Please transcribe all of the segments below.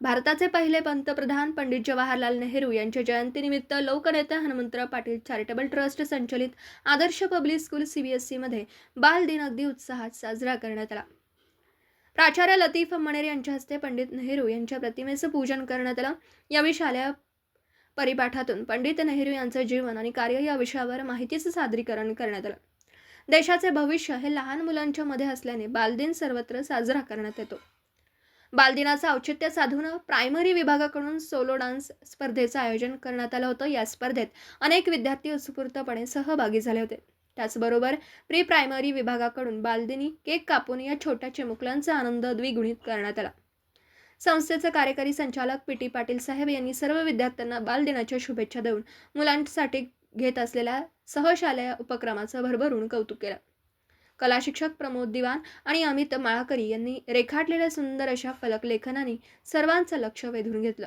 भारताचे पहिले पंतप्रधान पंडित जवाहरलाल नेहरू यांच्या जयंतीनिमित्त लोकनेते हनुमंतराव पाटील चॅरिटेबल ट्रस्ट संचलित आदर्श पब्लिक स्कूल सीबीएसईमध्ये बाल दिन अगदी उत्साहात साजरा करण्यात आला. प्राचार्य लतीफ मणेर यांच्या हस्ते पंडित नेहरू यांच्या प्रतिमेचं पूजन करण्यात आलं. यावेळी शालेय परिपाठातून पंडित नेहरू यांचं जीवन आणि कार्य या विषयावर माहितीचं सादरीकरण करण्यात आलं. देशाचे भविष्य हे लहान मुलांच्या मध्ये असल्याने बालदिन सर्वत्र साजरा करण्यात येतो. बालदिनाचं औचित्य साधून प्रायमरी विभागाकडून सोलो डान्स स्पर्धेचं आयोजन करण्यात आलं होतं. या स्पर्धेत अनेक विद्यार्थी उत्स्फूर्तपणे सहभागी झाले होते. त्याचबरोबर प्री प्रायमरी विभागाकडून बालदिनी केक कापून या छोट्या चिमुकल्यांचा आनंद द्विगुणित करण्यात आला. संस्थेचे कार्यकारी संचालक पी. टी. पाटील साहेब यांनी सर्व विद्यार्थ्यांना बालदिनाच्या शुभेच्छा देऊन मुलांसाठी घेत असलेल्या सहशालेय उपक्रमाचं भरभरून कौतुक केलं. कला शिक्षक प्रमोद दिवाण आणि अमित माळकरी यांनी रेखाटलेल्या सुंदर अशा फलकलेखनाने सर्वांचं लक्ष वेधून घेतलं.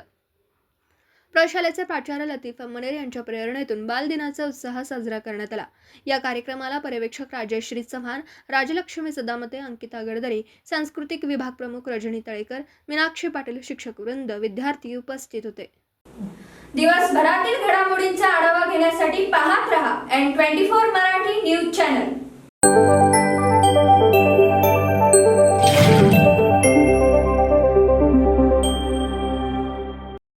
प्रशालेचे प्राचार्य लतीफ मनेर यांच्या प्रेरणेतून बालदिनाचा उत्साह साजरा करण्यात आला. या कार्यक्रमाला पर्यवेक्षक राजश्री चव्हाण राजलक्ष्मी सदामते अंकिता गडदरे सांस्कृतिक विभाग प्रमुख रजनी तळेकर मीनाक्षी पाटील शिक्षक वृंद विद्यार्थी उपस्थित होते. दिवसभरातील घडामोडींचा आढावा घेण्यासाठी पाहत रहा N twenty four Marathi news channel